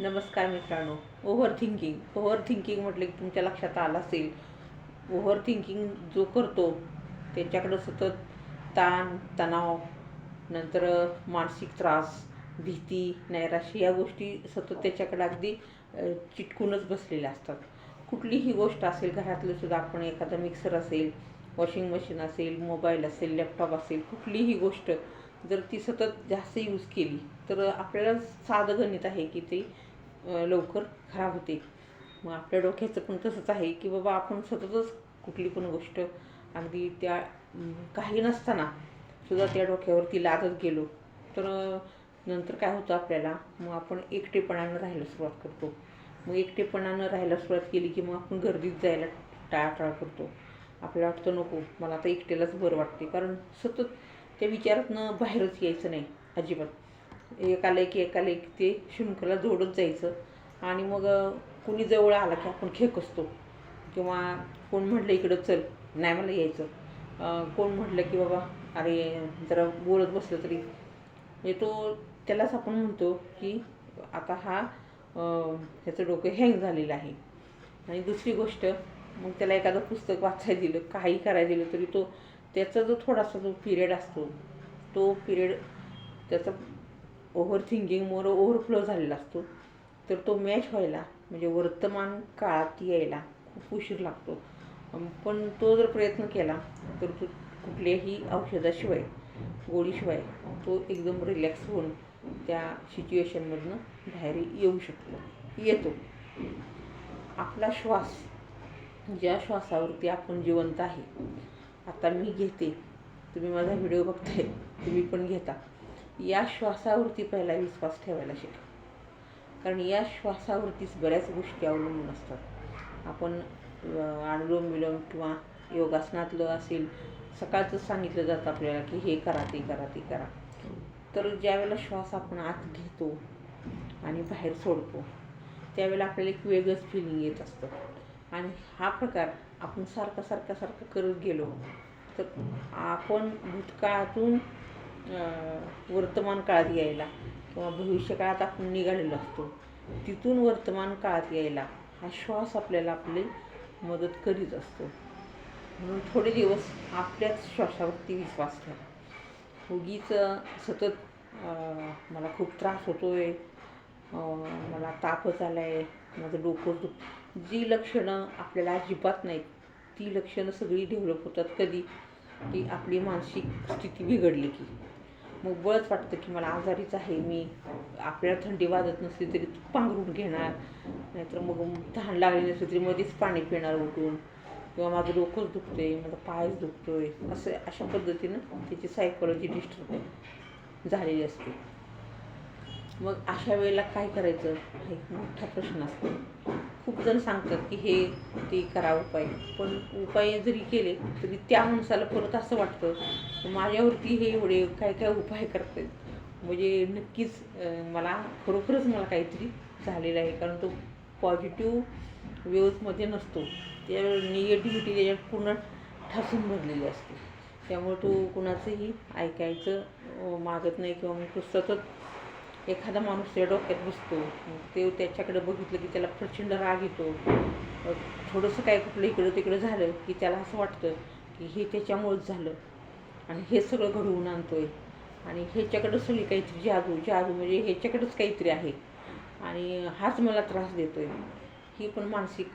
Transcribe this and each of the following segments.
नमस्कार मित्रांनो. Over thinking over thinking म्हटलं की तुमच्या लक्षात आलं असेल. ओव्हर थिंकिंग जो करतो त्याच्याकडं सतत ताण तणाव नंतर मानसिक त्रास भीती नैराश्य या गोष्टी सतत त्याच्याकडे अगदी चिटकूनच बसलेल्या असतात. कुठलीही गोष्ट असेल घरातलं सुद्धा आपण एखादा मिक्सर असेल वॉशिंग मशीन असेल मोबाईल असेल लॅपटॉप असेल कुठलीही गोष्ट जर ती सतत जास्त यूज केली तर आपल्याला साधं गणित आहे की ते लवकर खराब होते. मग आपल्या डोक्याचं पण तसंच आहे की बाबा आपण सततच कुठली पण गोष्ट अगदी त्या काही नसताना सुद्धा त्या डोक्यावरती लादत गेलो. तर नंतर काय होतं आपल्याला? मग आपण एकटेपणानं राहायला सुरुवात करतो. मग एकटेपणानं राहायला सुरुवात केली की मग आपण गर्दीत जायला टाळाटाळ करतो. आपल्याला वाटतं नको मला आता एकटेलाच बरं वाटते कारण सतत त्या विचारातनं बाहेरच यायचं नाही अजिबात. एकाला एक एकाला एक ते शुनकाला जोडत जायचं. आणि मग कुणी जवळ आला की आपण खेकसतो. किंवा कोण म्हटलं इकडं चल नाही मला यायचं. कोण म्हटलं की बाबा अरे जरा बोलत बसलं तरी. म्हणजे तो त्यालाच आपण म्हणतो की आता हा ह्याचं डोकं हँग झालेलं आहे. आणि दुसरी गोष्ट मग त्याला एखादं पुस्तक वाचायला दिलं काही करायला दिलं तरी तो त्याचा जो थोडासा जो पिरियड असतो तो पिरियड त्याचा ओव्हर थिंकिंगमुळं ओव्हरफ्लो झालेला असतो. तर तो मॅच व्हायला म्हणजे वर्तमान काळात यायला खूप उशीर लागतो. पण तो जर प्रयत्न केला तर तो कुठल्याही औषधाशिवाय गोळीशिवाय तो एकदम रिलॅक्स होऊन त्या सिच्युएशनमधनं बाहेर येऊ शकतो येतो. आपला श्वास ज्या श्वासावरती आपण जिवंत आहे आता मी घेते. तुम्ही माझा व्हिडिओ बघताय तुम्ही पण घेता. या श्वासावरती पहिला विश्वास ठेवायला शिका कारण या श्वासावरतीच बऱ्याच गोष्टी अवलंबून असतात. आपण अनुलोम विलोम किंवा योगासनातलं असेल सकाळचंच सांगितलं जातं आपल्याला की हे करा ते करा ते करा. तर ज्यावेळेला श्वास आपण आत घेतो आणि बाहेर सोडतो त्यावेळेला आपल्याला एक वेगळंच फिलिंग येत असतं. आणि हा प्रकार आपण सारखा सारखा सारखा करत गेलो तर आपण भूतकाळातून वर्तमान काळात यायला किंवा भविष्यकाळात आपण निघालेलो असतो तिथून वर्तमान काळात यायला हा श्वास आपल्याला आपली मदत करीत असतो. म्हणून थोडे दिवस आपल्याच श्वासावरती विश्वास ठेवा. उगीच सतत मला खूप त्रास होतो आहे मला तापच आला आहे माझं डोकं दुख जी लक्षणं आपल्याला अजिबात नाहीत ती लक्षणं सगळी डेव्हलप होतात कधी की आपली मानसिक स्थिती बिघडली की. मग बळच वाटतं की मला आजारीच आहे मी आपल्याला थंडी वाजत नसली तरी पांघरून घेणार. नाहीतर मग तहान लागली नसली तरी मध्येच पाणी पिणार उठून. किंवा माझं डोकंच दुखतंय माझा पायच दुखतोय. असं अशा पद्धतीनं त्याची सायकोलॉजी डिस्टर्ब झालेली असते. मग अशा वेळेला काय करायचं? हा एक मोठा प्रश्न असतो. खूप जण सांगतात की हे ते करा उपाय. पण उपाय जरी केले तरी त्या माणसाला परत असं वाटतं माझ्यावरती हे एवढे काय काय उपाय करतात म्हणजे नक्कीच मला खरोखरच मला काहीतरी झालेलं आहे. कारण तो पॉझिटिव्ह वेव्समध्ये नसतो. त्या निगेटिव्हिटी त्याच्यात पूर्ण ठासून भरलेली असते. त्यामुळे तो कुणाचंही ऐकायचं मागत नाही किंवा मग तो सतत एखादा माणूस त्या डोक्यात बसतो मग ते त्याच्याकडे बघितलं की त्याला प्रचंड राग येतो. थोडंसं काय कुठलं इकडं तिकडं झालं की त्याला असं वाटतं की हे त्याच्यामुळंच झालं. आणि हे सगळं घडवून आणतोय. आणि ह्याच्याकडं सगळी काहीतरी जादू जादू म्हणजे ह्याच्याकडंच काहीतरी आहे. आणि हाच मला त्रास देतोय. ही पण मानसिक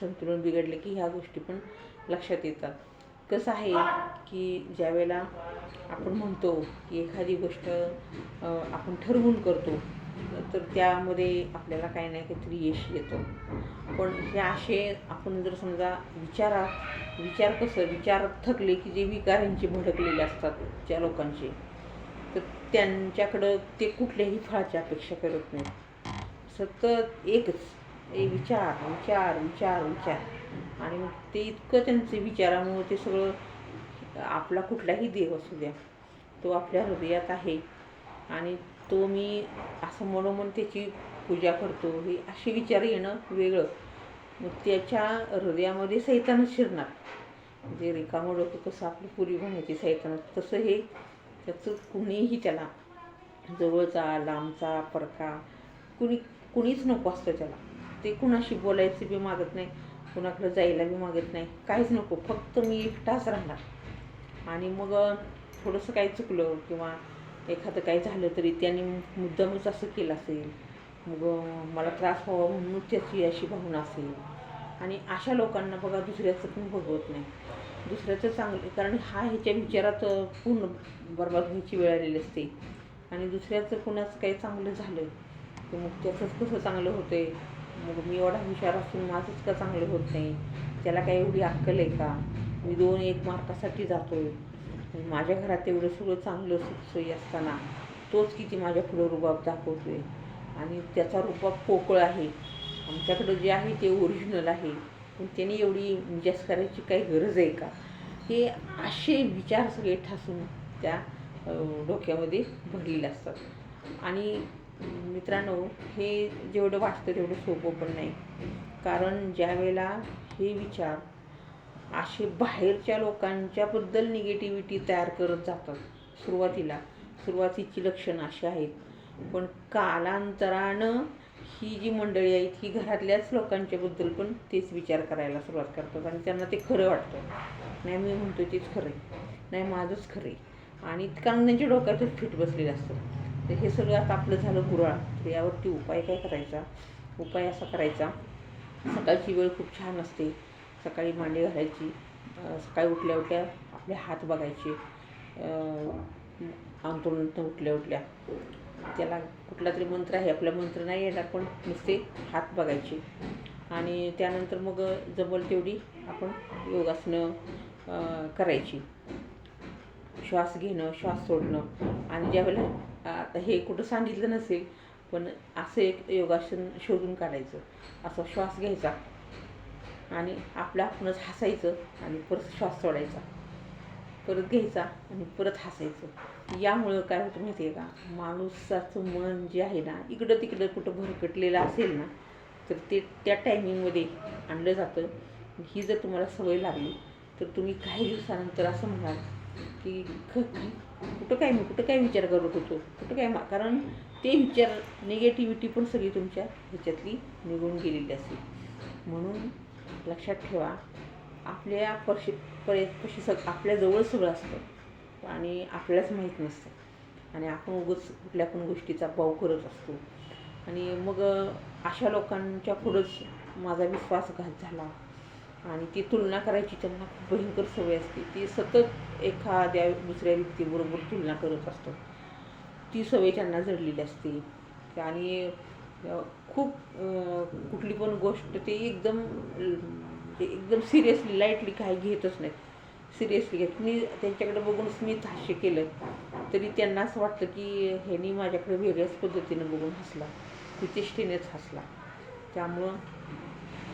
संतुलन बिघडलं की ह्या गोष्टी पण लक्षात येतात. कसं आहे की ज्यावेळेला आपण म्हणतो की एखादी गोष्ट आपण ठरवून करतो तर त्यामध्ये आपल्याला काही नाही काहीतरी यश येतं. पण हे असे आपण जर समजा विचारा विचार कसं विचार थकले की जे विकारांचे भडकलेले असतात ज्या लोकांचे तर त्यांच्याकडं ते कुठल्याही फळाची अपेक्षा करत नाहीत. सतत एकच ए विचार विचार विचार विचार. आणि मग ते इतकं त्यांचे विचारामुळं ते सगळं आपला कुठलाही देव असू द्या तो आपल्या हृदयात आहे. आणि तो मी असं म्हणून त्याची पूजा करतो. हे असे विचार येणं वेगळं. मग त्याच्या हृदयामध्ये सैतानच शिरणार. म्हणजे रिकामं डोकं कसं आपली पुरी म्हणायची सैतान तसं हे त्याचं कुणीही त्याला जवळचा लांबचा परका कुणी कुणीच नको असतं त्याला. ते कुणाशी बोलायचं बी मागत नाही. कुणाकडं जायला मी मागत नाही. काहीच नको फक्त मी एकटाच राहणार. आणि मग थोडंसं काही चुकलं किंवा एखादं काही झालं तरी त्याने मुद्दामच असं केलं असेल. मग मला त्रास व्हावा म्हणून त्याची अशी भावना असेल. आणि अशा लोकांना बघा दुसऱ्याचं पण बघवत नाही. दुसऱ्याचं चांगलं कारण हा ह्याच्या विचारात पूर्ण बरबाद व्हायची वेळ आलेली असते. आणि दुसऱ्याचं कुणाचं काही चांगलं झालं तर मग त्याचंच कसं चांगलं होतंय? मग मी एवढा हुशार असून माझंच का चांगलं होत नाही. त्याला काय एवढी अक्कल आहे का? मी दोन एक मार्कासाठी जातो आहे माझ्या घरात एवढं सगळं चांगलं सुखसोयी असताना तोच किती माझ्या पुढं रुबाब आहे आणि त्याचा रुबाब पोकळ आहे. आमच्याकडं जे आहे ते ओरिजिनल आहे. पण त्याने एवढी जास्त करायची काही गरज आहे का? हे असे विचार सगळे ठासून त्या डोक्यामध्ये भरलेले असतात. आणि मित्रांनो हे जेवढं वाटतं तेवढं सोपं पण नाही. कारण ज्या वेळेला हे विचार असे बाहेरच्या लोकांच्याबद्दल निगेटिव्हिटी तयार करत जातात सुरुवातीला सुरुवातीची लक्षणं अशी आहेत. पण कालांतरानं ही जी मंडळी आहेत ही घरातल्याच लोकांच्याबद्दल पण तेच विचार करायला सुरुवात करतात आणि त्यांना ते खरं वाटतं. नाही मी म्हणतो तेच खरं आहे नाही माझंच खरं आहे आणि कारण त्यांच्या डोक्यातच फिट बसलेलं असतं. तर हे सगळं आता आपलं झालं गुराळ. तर यावरती उपाय काय करायचा? उपाय असा करायचा सकाळची वेळ खूप छान असते. सकाळी मांडी घालायची सकाळी उठल्या उठल्या आपले हात बघायचे अंतरुणातून उठल्या उठल्या. त्याला कुठला तरी मंत्र आहे आपला मंत्र नाही येणार पण नुसते हात बघायचे. आणि त्यानंतर मग जमल तेवढी आपण योगासनं करायची. श्वास घेणं श्वास सोडणं. आणि ज्यावेळेला आता हे कुठं सांगितलं नसेल पण असं एक योगासन शोधून काढायचं. असा श्वास घ्यायचा. आणि आपलं आपणच हसायचं आणि परत श्वास सोडायचा. परत घ्यायचा आणि परत हसायचं. यामुळं काय होतं माहिती आहे का? माणूसाचं मन जे आहे ना इकडं तिकडं कुठं भरकटलेलं असेल ना तर ते त्या टायमिंगमध्ये आणलं जातं. ही जर तुम्हाला सवय लागली तर तुम्ही काही दिवसानंतर असं म्हणाल की ख कुठं काय मी कुठं काय विचार करत होतो? कुठं काय मा कारण ते विचार निगेटिव्हिटी पण सगळी तुमच्या ह्याच्यातली निघून गेलेली असेल. म्हणून लक्षात ठेवा आपल्या पशी पशी सग आपल्याजवळ सगळं असतं आणि आपल्यालाच माहीत नसतं. आणि आपण उगच कुठल्या पण गोष्टीचा भाव करत असतो. आणि मग अशा लोकांच्या पुढंच माझा विश्वासघात झाला. आणि ती तुलना करायची त्यांना खूप भयंकर सवय असते. ती सतत एखाद्या दुसऱ्या व्यक्तीबरोबर तुलना करत असतो. ती सवय त्यांना जडलेली असते. आणि खूप कुठली पण गोष्ट ते एकदम ते एकदम सिरियसली लाईटली काही घेतच नाहीत. सिरियसली घेत. मी त्यांच्याकडे बघून स्मित हास्य केलं तरी त्यांना असं वाटतं की ह्यांनी माझ्याकडे वेगळ्याच पद्धतीनं बघून हसला. प्रतिष्ठेनेच हसला. त्यामुळं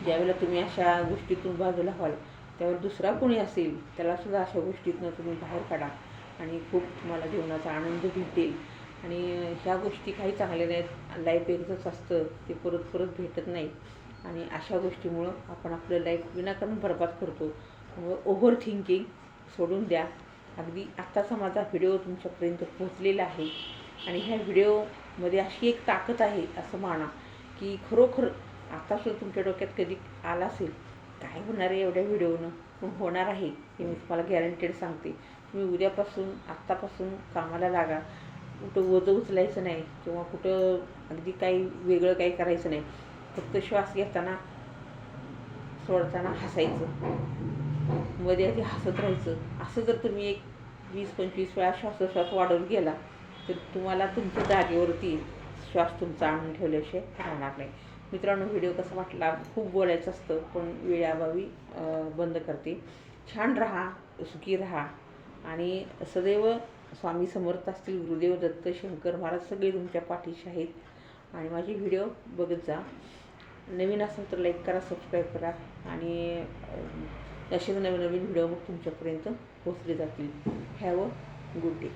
ज्यावेळेला तुम्ही अशा गोष्टीतून बाजूला व्हाल त्यावर दुसरा कोणी असेल त्यालासुद्धा अशा गोष्टीतनं तुम्ही बाहेर काढा आणि खूप तुम्हाला जीवनाचा आनंद भेटेल. आणि ह्या गोष्टी काही चांगल्या नाहीत लाईफ एकदाच असतं ते परत परत भेटत नाही. आणि अशा गोष्टीमुळं आपण आपलं लाईफ विनाकारण बरबाद करतो. त्यामुळं ओव्हर थिंकिंग सोडून द्या. अगदी आत्ताचा माझा व्हिडिओ तुमच्यापर्यंत पोहोचलेला आहे. आणि ह्या व्हिडिओमध्ये अशी एक ताकद आहे असं माना की खरोखर आत्तासुद्धा तुमच्या डोक्यात कधी आला असेल काय होणार आहे एवढ्या व्हिडिओनं? पण होणार आहे हे मी तुम्हाला गॅरंटेड सांगते. तुम्ही उद्यापासून आत्तापासून कामाला लागा. कुठं वजं उचलायचं नाही किंवा कुठं अगदी काही वेगळं काही करायचं नाही. फक्त श्वास घेताना सोडताना हसायचं. मध्ये आधी हसत राहायचं. असं जर तुम्ही एक वीस पंचवीस वेळा श्वासोश्वास वाढवून गेला तर तुम्हाला तुमच्या जागेवरती श्वास तुमचा आणून ठेवल्याशिवाय राहणार नाही. मित्रांनो व्हिडिओ कसा वाटला? खूप बोलायचं असतं पण वेळाभावी बंद करते. छान राहा सुखी राहा. आणि सदैव स्वामी समर्थ असतील गुरुदेव दत्त शंकर महाराज सगळे तुमच्या पाठीशी आहेत. आणि माझे व्हिडिओ बघत जा. नवीन असेल तर लाईक करा सबस्क्राईब करा. आणि असेच नवीन नवीन व्हिडिओ मग तुमच्यापर्यंत पोचले जातील. Have a good day.